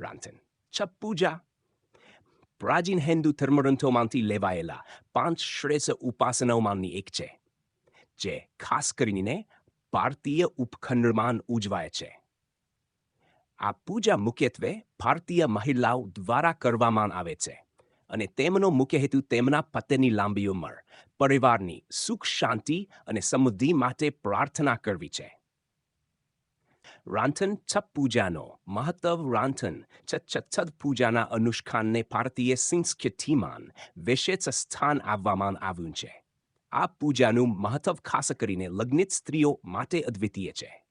રાંધન છ પૂજા પ્રાચીન હિન્દુ ધર્મગ્રંથોમાંથી લેવાયેલા પાંચ શ્રેષ્ઠ ઉપાસનાઓમાંની એક છે જે ખાસ કરીને ભારતીય ઉપખંડમાં ઉજવાય છે આ પૂજા મુખ્યત્વે ભારતીય મહિલાઓ દ્વારા કરવામાં આવે છે અને તેમનો મુખ્ય હેતુ તેમના પતિની લાંબી ઉંમર પરિવારની સુખ શાંતિ અને સમૃદ્ધિ માટે પ્રાર્થના કરવી છે રાંધન છપ પૂજાનો મહત્વ રાંથન છત પૂજાના અનુષ્ઠાનને ભારતીય સંસ્કૃતિમાં વિશેષ સ્થાન આપવામાં આવ્યું છે. આ પૂજાનું મહત્વ ખાસ કરીને લગ્નિત સ્ત્રીઓ માટે અદ્વિતીય છે.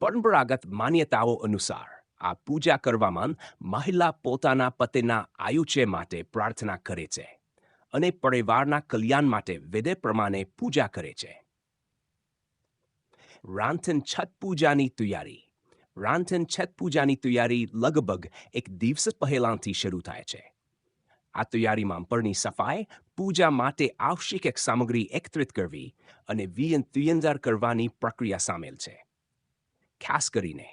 પરંપરાગત માન્યતાઓ અનુસાર આ પૂજા કરવામાં મહિલા પોતાના પતિના આયુષ્ય માટે પ્રાર્થના કરે છે અને પરિવારના કલ્યાણ માટે વિધિ પ્રમાણે પૂજા કરે છે. રાંધન છઠ પૂજાની તૈયારી. રાંધન છઠ પૂજાની તૈયારી લગભગ એક દિવસ પહેલાંથી શરૂ થાય છે. આ તૈયારીમાં પરની સફાઈ, પૂજા માટે આવશ્યક સામગ્રી એકત્રિત કરવી અને વિયન તુયંજાર કરવાની પ્રક્રિયા સામેલ છે. ખાસ કરીને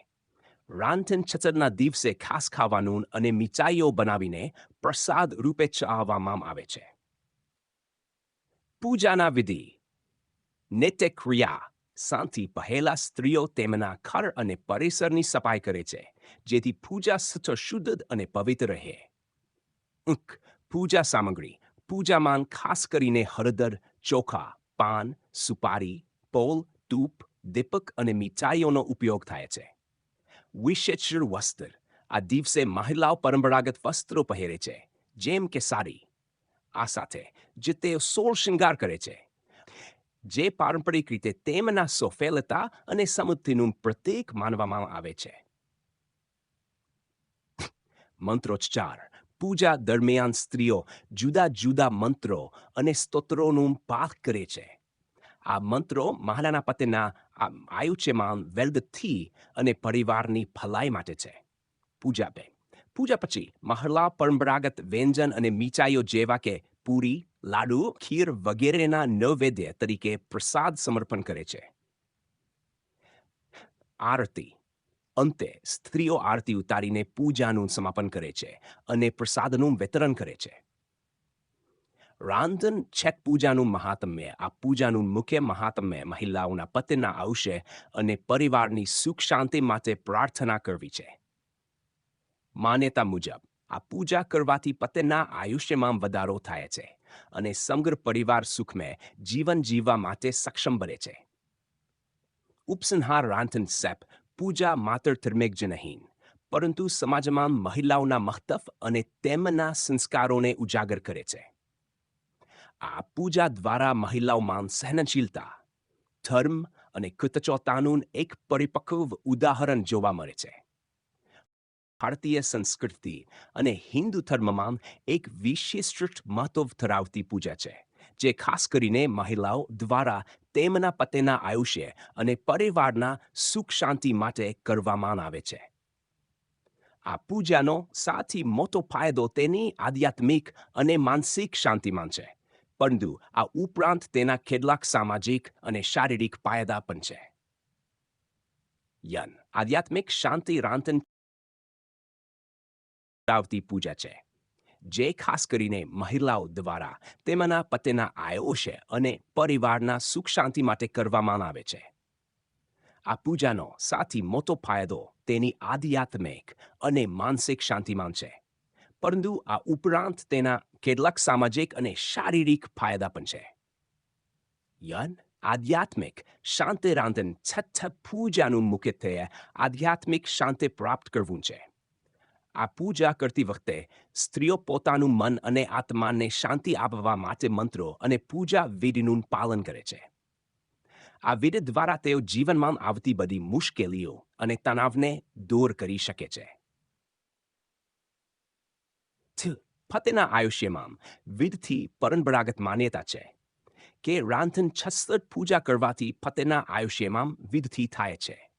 રાંધન છતરના દિવસે ખાસ ખાવાનું અને મીઠાઈઓ બનાવીને પ્રસાદ રૂપે ચાવવામાં આવે છે. પૂજાના વિધિ. નિત્યક્રિયા. સાંથી પહેલા સ્ત્રીઓ તેમના ઘર અને પરિસરની સફાઈ કરે છે, જેથી પૂજા સચો શુદ્ધ અને પવિત્ર રહે. ઉંક પૂજા સામગ્રી પૂજામાં ખાસ કરીને હળદર, ચોખા, પાન, સુપારી, પોલ, તૂપ, દીપક અને મીઠાઈઓનો ઉપયોગ થાય છે. વિશેષ વસ્ત્ર, આ દિવસે મહિલાઓ પરંપરાગત વસ્ત્રો પહેરે છે, જેમ કે સાડી. આ સાથે જે તેઓ સોળ શૃંગાર કરે છે જે પારંપરિક રીતે તેમના સોફેલતા અને સમૃદ્ધિનું પ્રતીક માનવામાં આવે છે. મંત્રોચ્ચાર. પૂજા દરમિયાન સ્ત્રીઓ જુદા જુદા મંત્રો અને સ્તોત્રોનું પાઠ કરે છે. આ મંત્રો મહાલાના પતિના આયુષ્યમાન વેલ્દથી અને પરિવારની ભલાઈ માટે છે. પૂજા બે પૂજા પછી મહલા પરંપરાગત વ્યંજન અને મીઠાઈઓ જેવા કે પૂરી લાડુ, ખીર વગેરેના નૈવેદ્ય તરીકે પ્રસાદ સમર્પણ કરે છે. આરતી. અંતે સ્ત્રીઓ આરતી ઉતારીને પૂજાનું સમાપન કરે છે અને પ્રસાદનું વિતરણ કરે છે. રાંધન છેક પૂજાનું મહાત્મ્ય. આ પૂજાનું મુખ્ય મહાત્મ્ય મહિલાઓના પતિના આવશે અને પરિવારની સુખ શાંતિ માટે પ્રાર્થના કરવી છે. માન્યતા મુજબ, આ પૂજા કરવાથી પતિના આયુષ્યમાં વધારો થાય છે. અને સમગ્ર પરિવાર સુખમય જીવન જીવવા માટે સક્ષમ બને છે. ઉપસંહાર રાંથન સેપ, પૂજા માત્ર ધાર્મિક જ નહીં પરંતુ સમાજમાં મહિલાઓના મહત્વ અને તેમના સંસ્કારોને ઉજાગર કરે છે. આ પૂજા દ્વારા મહિલાઓમાં સહનશીલતા, ધર્મ અને કૃતચોતાનું એક પરિપક્વ ઉદાહરણ જોવા મળે છે. ભારતીય સંસ્કૃતિ અને હિન્દુ ધર્મમાં એક વિશિષ્ટ મહત્વ ધરાવતી પૂજા છે, જે ખાસ કરીને મહિલાઓ દ્વારા તેમના પતિના આયુષ્ય અને પરિવારના સુખ શાંતિ માટે કરવામાં આવે છે. આ પૂજાનો સૌથી મોટો ફાયદો તેની આધ્યાત્મિક અને માનસિક શાંતિમાં છે, પરંતુ આ ઉપરાંત તેના કેટલાક સામાજિક અને શારીરિક ફાયદા પણ છે. યન, આધ્યાત્મિક શાંતિ રાંધન આવતી પૂજા છે. જે ખાસ કરીને મહિલાઓ દ્વારા તેમના પતિના આયોશે અને પરિવારના સુખ શાંતિ માટે કરવામાં આવે છે. આ પૂજાનો સાથી મોટો ફાયદો તેની આધ્યાત્મિક અને માનસિક શાંતિમાં છે. પરંતુ આ ઉપરાંત તેના કેટલાક સામાજિક અને શારીરિક ફાયદા પણ છે. યન, આધ્યાત્મિક શાંતિ રાંધન છઠ્ઠ પૂજાનું મુખ્યત્વે આધ્યાત્મિક શાંતિ પ્રાપ્ત કરવું છે. આ પૂજા કરતી વખતે સ્ત્રીઓ પોતાનું મન અને આત્માને શાંતિ આપવા માટે મંત્રો અને પૂજા વિધિનું પાલન કરે છે. આ વિધિ દ્વારા તેઓ જીવનમાં આવતી બધી મુશ્કેલીઓ અને તણાવને દૂર કરી શકે છે. ફતેના આયુષ્યમાં વિધથી પરંપરાગત માન્યતા છે કે રાંધન છસઠ પૂજા કરવાથી ફતેના આયુષ્યમાં વિધથી થાય છે.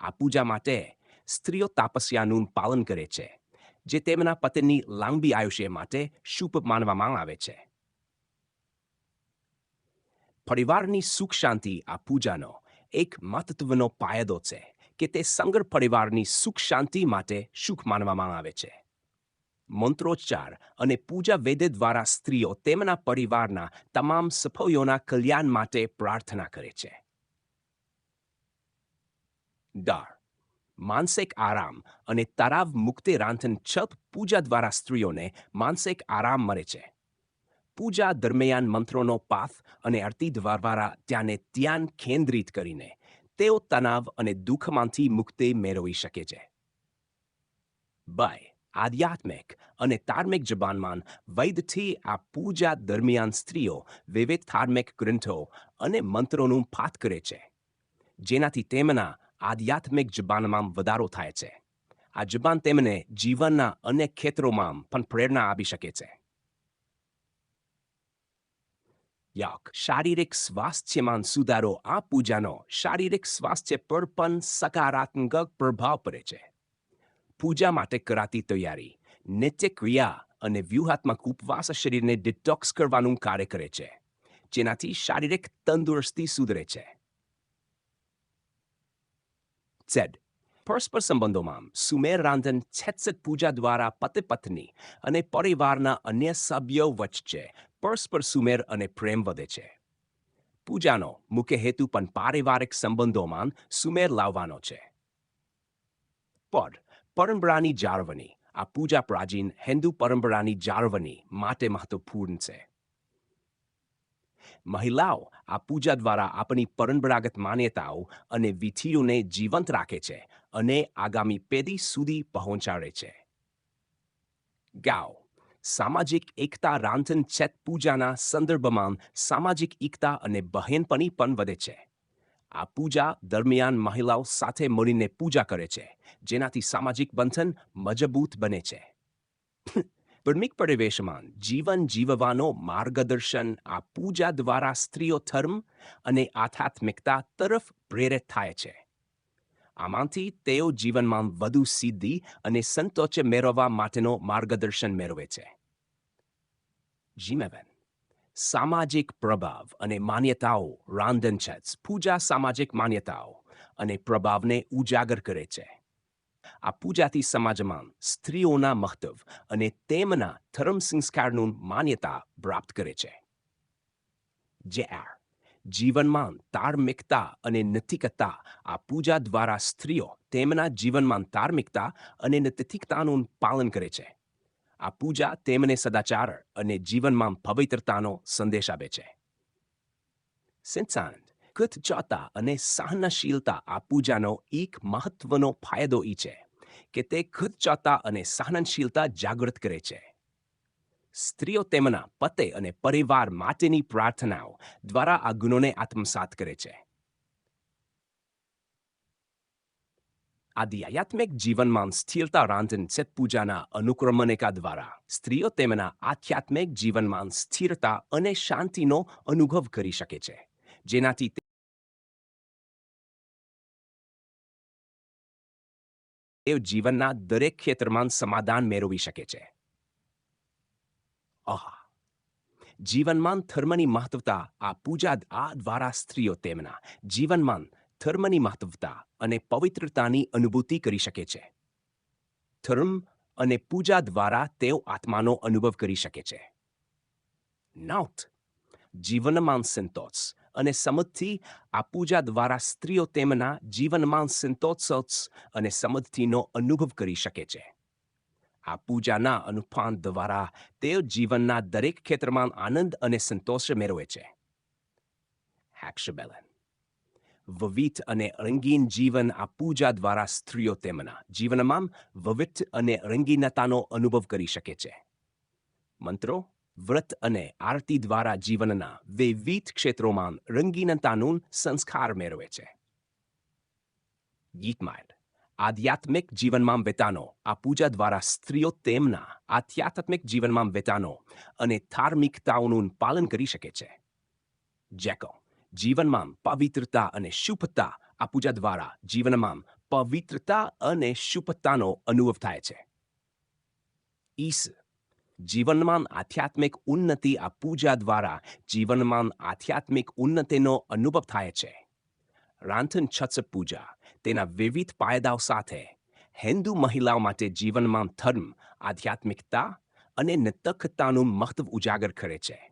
આ પૂજા માટે સ્ત્રીઓ તાપસ્યાનું પાલન કરે છે, જે તેમના પતિની લાંબી આયુષ્ય માટે શુભ માનવામાં આવે છે. પરિવારની સુખ શાંતિ આ પૂજાનો એક મહત્વનો પાયદો છે કે તે સંગર પરિવારની સુખ શાંતિ માટે સુખ માનવામાં આવે છે. મંત્રોચ્ચાર અને પૂજા વેદે દ્વારા સ્ત્રીઓ તેમના પરિવારના તમામ સભ્યોના કલ્યાણ માટે પ્રાર્થના કરે છે. ડાર માનસિક આરામ અને તરાવ મુક્તિ રાંધન છપ પૂજા દ્વારા સ્ત્રીઓને માનસિક આરામ મળે છે. પૂજા દરમિયાન મંત્રોનો પાથ અને આરતી દ્વારા ત્યાંને ધ્યાન કેન્દ્રિત કરીને તેઓ તણાવ અને દુઃખમાંથી મુક્તિ મેળવી શકે છે. બાય, આધ્યાત્મિક અને ધાર્મિક જબાનમાં વૈદથી આ પૂજા દરમિયાન સ્ત્રીઓ વિવિધ ધાર્મિક ગ્રંથો અને મંત્રોનું પાઠ કરે છે. જેનાથી તેમના આધ્યાત્મિક જબાનમાં વધારો થાય છે. આ જબાન તેમને જીવનના અનેક ક્ષેત્રોમાં પણ પ્રેરણા આપી શકે છે. યક, શારીરિક સ્વાસ્થ્યમાં સુધારો આ પૂજાનો શારીરિક સ્વાસ્થ્ય પર પણ સકારાત્મક પ્રભાવ પડે છે. પૂજા માટે કરાતી તૈયારી, નિત્ય ક્રિયા અને વ્યૂહાત્મક ઉપવાસ શરીરને ડિટોક્સ કરવાનું કાર્ય કરે છે, જેનાથી શારીરિક તંદુરસ્તી સુધરે છે. ઝેડ પરસ્પર સંબંધોમાં સુમેર રાંધન છેત્સત પૂજા દ્વારા પતિ પત્ની અને પરિવારના અન્ય સભ્યો વચ્ચે પરસ્પર સુમેર અને પ્રેમ વધે છે. પૂજાનો મુખ્ય હેતુ પણ પારિવારિક સંબંધોમાં સુમેર લાવવાનો છે. પડ પરંપરાની જાળવણી. આ પૂજા પ્રાચીન હિન્દુ પરંપરાની જાળવણી માટે મહત્વપૂર્ણ છે. મહિલાઓ આ પૂજા દ્વારા આપણી પરંપરાગત માન્યતાઓ અને વિધિઓને જીવંત રાખે છે અને આગામી પેઢી સુધી પહોંચાડે છે. ગાવ સામાજિક એકતા રાંધન છેત પૂજાના સંદર્ભમાં સામાજિક એકતા અને બહેનપણી પણ વધે છે. આ પૂજા દરમિયાન મહિલાઓ સાથે મળીને પૂજા કરે છે, જેનાથી સામાજિક બંધન મજબૂત બને છે. ધાર્મિક પરિવેશમાં જીવન જીવવાનો માર્ગદર્શન, આ પૂજા દ્વારા સ્ત્રીઓ ધર્મ અને આધ્યાત્મિકતા તરફ પ્રેરિત થાય છે. આમાંથી તેઓ જીવનમાં વધુ સિદ્ધિ અને સંતોષ મેળવવા માટેનો માર્ગદર્શન મેળવે છે. જીમેવેન સામાજિક પ્રભાવ અને માન્યતાઓ રાંધન છેત્સ પૂજા સામાજિક માન્યતાઓ અને પ્રભાવને ઉજાગર કરે છે. આ પૂજાથી સમાજમાં સ્ત્રીઓના મહત્વ અને તેમના ધર્મ સંસ્કારનું માન્યતા પ્રાપ્ત કરે છે. જે આર જીવનમાં ધાર્મિકતા અને નૈતિકતા આ પૂજા દ્વારા સ્ત્રીઓ તેમના જીવનમાં ધાર્મિકતા અને નૈતિકતાનું પાલન કરે છે. આ પૂજા તેમને સદાચાર અને જીવનમાં પવિત્રતાનો સંદેશ આપે છે. સિંચાનંદ ચોતા અને સહનશીલતા આ પૂજાનો એક મહત્વનો ફાયદો એ છે. કે તે ખુદચાતા અને સહનશીલતા જાગૃત કરે છે. સ્ત્રીઓ તેમના પતે અને પરિવાર માટેની પ્રાર્થનાઓ દ્વારા આ ગુણોને આત્મસાત કરે છે. આધ્યાત્મિક જીવનમાં સ્થિરતા રાંધન છેત પૂજાના અનુક્રમણિકા દ્વારા સ્ત્રીઓ તેમના આધ્યાત્મિક જીવનમાં સ્થિરતા અને શાંતિનો અનુભવ કરી શકે છે. જેનાથી તેઓ જીવનના દરેક ક્ષેત્રમાં સમાધાન મેળવી શકે છે. આહા! જીવનમાં ધર્મની મહત્વતા, આ પૂજા આ દ્વારા સ્ત્રીઓ તેમના જીવનમાં ધર્મની મહત્વતા અને પવિત્રતાની અનુભૂતિ કરી શકે છે. ધર્મ અને પૂજા દ્વારા તેઓ આત્માનો અનુભવ કરી શકે છે. નાઉથ જીવનમાં સંતોષ. અને સમજથી આ પૂજા દ્વારા સ્ત્રીઓ તેમના જીવનમાં સંતોષ અને સમજથીનો અનુભવ કરી શકે છે. આ પૂજાના અનુપાન દ્વારા તેઓ જીવનના દરેક ક્ષેત્રમાં આનંદ અને સંતોષ મેળવે છે. હેક્શબેલન. વિવિધ અને રંગીન જીવન આ પૂજા દ્વારા સ્ત્રીઓ તેમના જીવનમાં વવિત અને રંગીનતાનો અનુભવ કરી શકે છે. મંત્રો વ્રત અને આરતી દ્વારા જીવનના વિવિધ ક્ષેત્રોમાં રંગીનતાનું સંસ્કાર મેળવે છે. ગીતમાર્ગ આધ્યાત્મિક જીવનમાં વેતાનો આ પૂજા દ્વારા સ્ત્રીઓ તેમના આધ્યાત્મિક જીવનમાં વેતાનો અને ધાર્મિકતાઓનું પાલન કરી શકે છે. જેકો. જીવનમાં પવિત્રતા અને શુભતા આ પૂજા દ્વારા જીવનમાં પવિત્રતા અને શુભતાનો અનુભવ થાય છે. ઈસ. જીવનમાં આધ્યાત્મિક ઉન્નતિ આ પૂજા દ્વારા જીવનમાં આધ્યાત્મિક ઉન્નતિનો અનુભવ થાય છે. રાંધન છત્સ પૂજા, તેના વિવિધ પાયદાઓ સાથે હિન્દુ મહિલાઓ માટે જીવનમાં ધર્મ, આધ્યાત્મિકતા અને નિતકતાનું મહત્વ ઉજાગર કરે છે.